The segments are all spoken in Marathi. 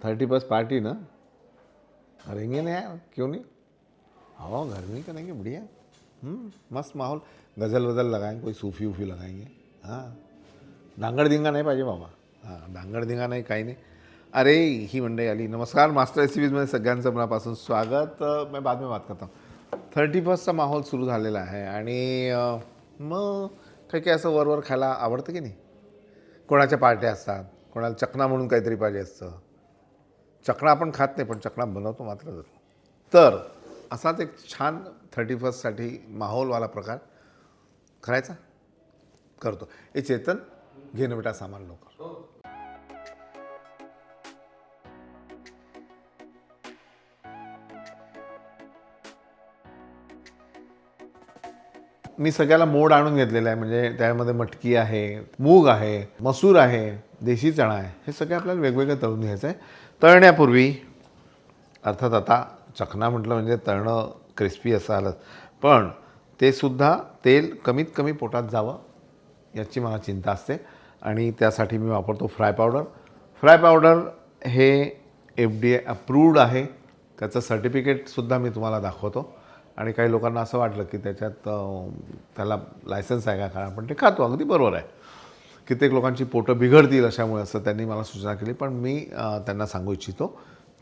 थर्टी फर्स्ट पार्टी ना करेंगे ना यार क्यों नहीं हाँ घर में ही करेंगे बढ़िया मस्त माहौल गज़ल वज़ल लगाएंगे कोई सूफी वूफी लगाएंगे हां डांगडधिंगा नाही पाहिजे बाबा हां डांगडधिंगा नाही काही नाही अरे ही मंडई आली नमस्कार मास्टर एस रेसिपीजमध्ये सगळ्यांचं मनापासून स्वागत मैं बाद में बात करता हूँ थर्टी फर्स्टचा माहोल सुरू झालेला आहे आणि मग काही काही असं वरवर खायला आवडतं की नाही कोणाच्या पार्ट्या असतात कोणाला चकना म्हणून काहीतरी पाहिजे असतं. चकणा आपण खात नाही पण चकणा बनवतो मात्र जर. तर असाच एक छान थर्टी फर्स्टसाठी माहोलवाला प्रकार करायचा? करतो. हे चेतन घेणं बेटा सामान लोक मी सगळ्याला मोड आणून घेतलेलं आहे म्हणजे त्यामध्ये मटकी आहे मूग आहे मसूर आहे देशी चणा आहे. हे सगळे आपल्याला वेगवेगळं तळून घ्यायचं आहे. तळण्यापूर्वी अर्थात आता चकना म्हटलं म्हणजे तळणं क्रिस्पी असं आलं पण ते सुद्धा तेल कमीत कमी पोटात जावं याची मला चिंता असते. आणि त्यासाठी मी वापरतो फ्राय पावडर फ्राय पावडर हे एफ डी ए अप्रूव्ड आहे. त्याचं सर्टिफिकेटसुद्धा मी तुम्हाला दाखवतो. आणि काही लोकांना असं वाटलं की त्याच्यात त्याला लायसन्स आहे का कारण पण ते खातो. अगदी बरोबर आहे. कित्येक लोकांची पोटं बिघडतील अशामुळे असं त्यांनी मला सूचना केली. पण मी त्यांना सांगू इच्छितो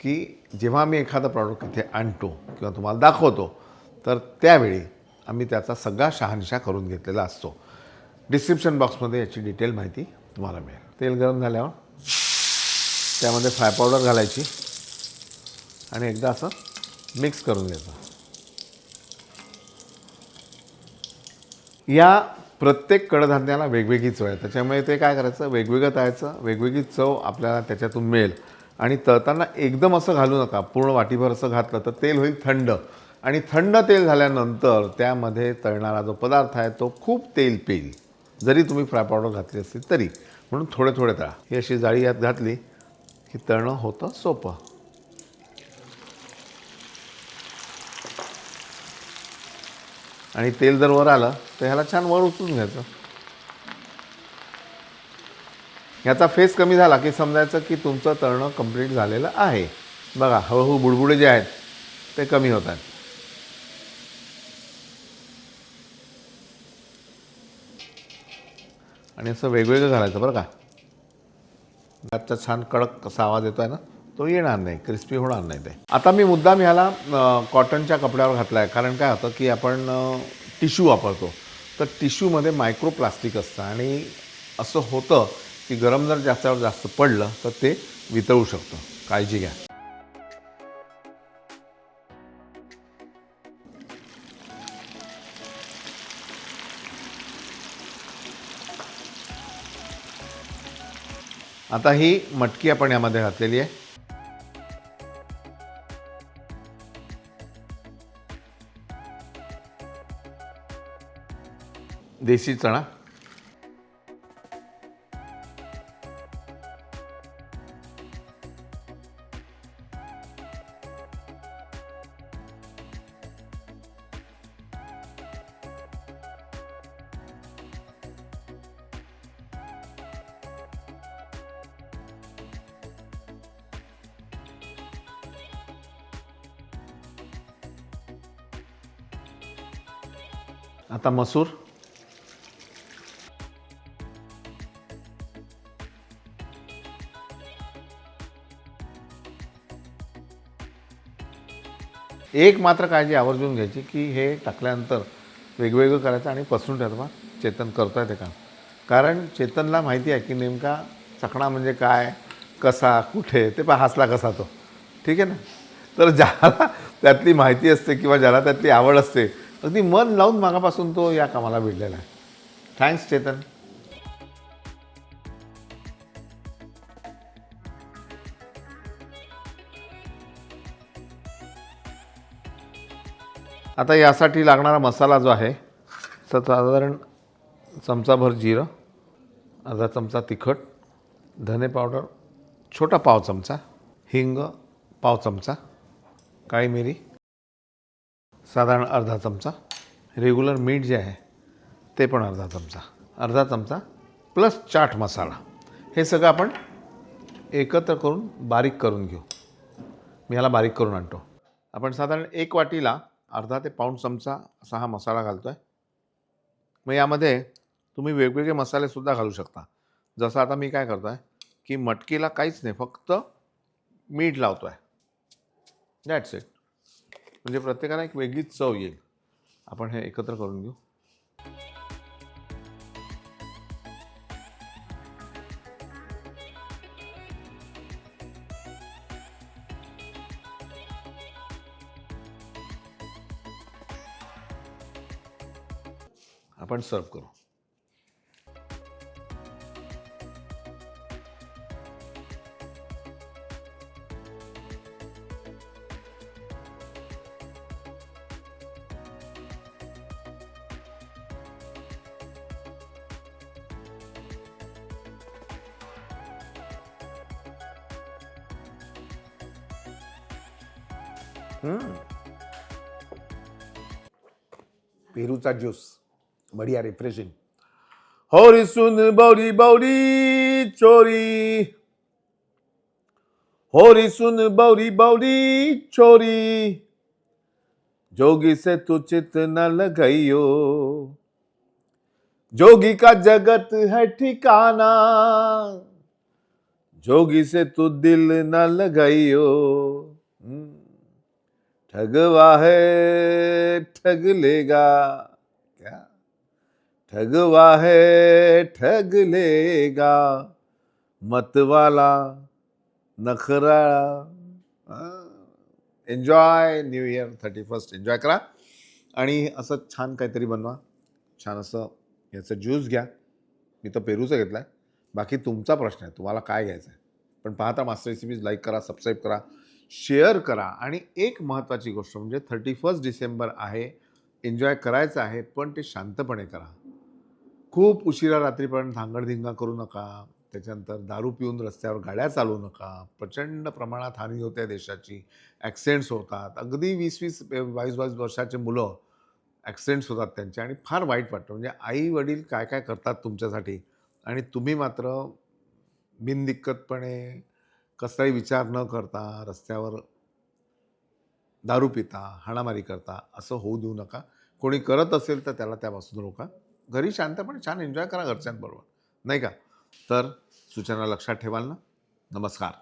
की जेव्हा मी एखादं प्रॉडक्ट इथे आणतो किंवा तुम्हाला दाखवतो तर त्यावेळी आम्ही त्याचा सगळा शहानिशा करून घेतलेला असतो. डिस्क्रिप्शन बॉक्समध्ये याची डिटेल माहिती तुम्हाला मिळेल. तेल गरम झाल्यावर त्यामध्ये फ्राय पावडर घालायची आणि एकदा असं मिक्स करून घ्यायचं. या प्रत्येक कडधान्याला वेगवेगळी चव आहे. त्याच्यामुळे ते काय करायचं? वेगवेगळं तळायचं वेगवेगळी चव आपल्याला त्याच्यातून मिळेल. आणि तळताना एकदम असं घालू नका. पूर्ण वाटीभर असं घातलं तर तेल होईल थंड. आणि थंड तेल झाल्यानंतर त्यामध्ये तळणारा जो पदार्थ आहे तो खूप तेल पेईल. जरी तुम्ही फ्राय पावडर घातली असली तरी. म्हणून थोडे थोडे तळा. ही अशी जाळी यात घातली. की तळणं होतं सोपं. आणि तेल जर वर आलं तर ह्याला छान वर उचलून घ्यायचं. ह्याचा फेस कमी झाला की समजायचं की तुमचं तळणं कंप्लीट झालेलं आहे. बघा हळूहळू बुडबुडे जे आहेत ते कमी होत आहेत. आणि असं वेगवेगळं घालायचं बरं का. त्याचा छान कडक असा आवाज येतो आहे ना. तो येणार नाही क्रिस्पी होणार नाही ते. आता मी मुद्दाम ह्याला कॉटनच्या कपड्यावर घातला आहे कारण काय होतं की आपण टिश्यू वापरतो. तर टिश्यूमध्ये मायक्रोप्लास्टिक असतं आणि असं होतं की गरम जर जास्तीवर जास्त पडलं तर ते वितळू शकतं. काळजी घ्या. आता ही मटकी आपण यामध्ये घातलेली आहे. देशी चणा. आता मसूर. एक मात्र काळजी आवर्जून घ्यायची की हे टाकल्यानंतर वेगवेगळं करायचं आणि पसरून ठेवायचं बा चेतन करतो आहे ते काम. कारण चेतनला माहिती आहे की नेमका चकणा म्हणजे काय कसा कुठे ते पण हसला कसा तो. ठीक आहे ना? तर ज्याला त्यातली माहिती असते किंवा ज्याला त्यातली आवड असते अगदी मन लावून मागापासून तो या कामाला भिडलेला आहे. थँक्स चेतन. आता यासाठी लागणारा मसाला जो आहे तर साधारण चमचाभर जिरं अर्धा चमचा तिखट धने पावडर छोटा पाव चमचा हिंग पाव चमचा काळी मिरी साधारण अर्धा चमचा रेग्युलर मीठ जे आहे ते पण अर्धा चमचा अर्धा चमचा प्लस चाट मसाला. हे सगळं आपण एकत्र करून बारीक करून घेऊ. मी ह्याला बारीक करून आणतो. आपण साधारण एक वाटीला अर्धा ते पाऊण चमचा असा हा मसाला घालतो आहे मग यामध्ये तुम्ही वेगवेगळे मसालेसुद्धा घालू शकता. जसं आता मी काय करतो आहे की मटकीला काहीच नाही फक्त मीठ लावतो आहे दॅट्स इट म्हणजे प्रत्येकाला एक वेगळीच चव येईल. आपण हे एकत्र करून घेऊ. आपण सर्व करू. पेरूचा ज्यूस. बढिया refreshing. होरी सुन बौरी बौरी चोरी. होरी सुन बौरी बौरी चोरी. जोगी से तू चित न लगाइयो. जोगी का जगत है ठिकाना. जोगी से तू दिल न लगाइयो. ठगवा है ठग लेगा. ठगवा है ठग लेगा मतवाला नखरा enjoy new year thirty first enjoy करा. आणि असं छान काहीतरी बनवा. छान असं याचं ज्यूस घ्या. मी तर पेरूचं घेतलं आहे बाकी तुमचा प्रश्न आहे. तुम्हाला काय घ्यायचं आहे? पण पाहता मास्टर रेसिपीज लाईक करा सबस्क्राईब करा शेअर करा. आणि एक महत्त्वाची गोष्ट म्हणजे थर्टी फर्स्ट डिसेंबर आहे. एन्जॉय करायचं आहे पण ते शांतपणे करा. खूप उशिरा रात्रीपर्यंत धांगडधिंगा करू नका. त्याच्यानंतर दारू पिऊन रस्त्यावर गाड्या चालवू नका. प्रचंड प्रमाणात हानी होते देशाची. ॲक्सिडेंट्स होतात. अगदी वीस वीस बावीस बावीस वर्षाचे मुलं ॲक्सिडेंट्स होतात त्यांचे आणि फार वाईट वाटतं. म्हणजे आई वडील काय काय करतात तुमच्यासाठी? आणि तुम्ही मात्र बिनदिक्कतपणे कसलाही विचार न करता रस्त्यावर दारू पिता हाणामारी करता असं होऊ देऊ नका. कोणी करत असेल तर त्याला त्यापासून रोका. घरी शांतपणे छान एन्जॉय करा घरच्यांबरोबर. नाही का? तर सूचना लक्षात ठेवाल ना? नमस्कार.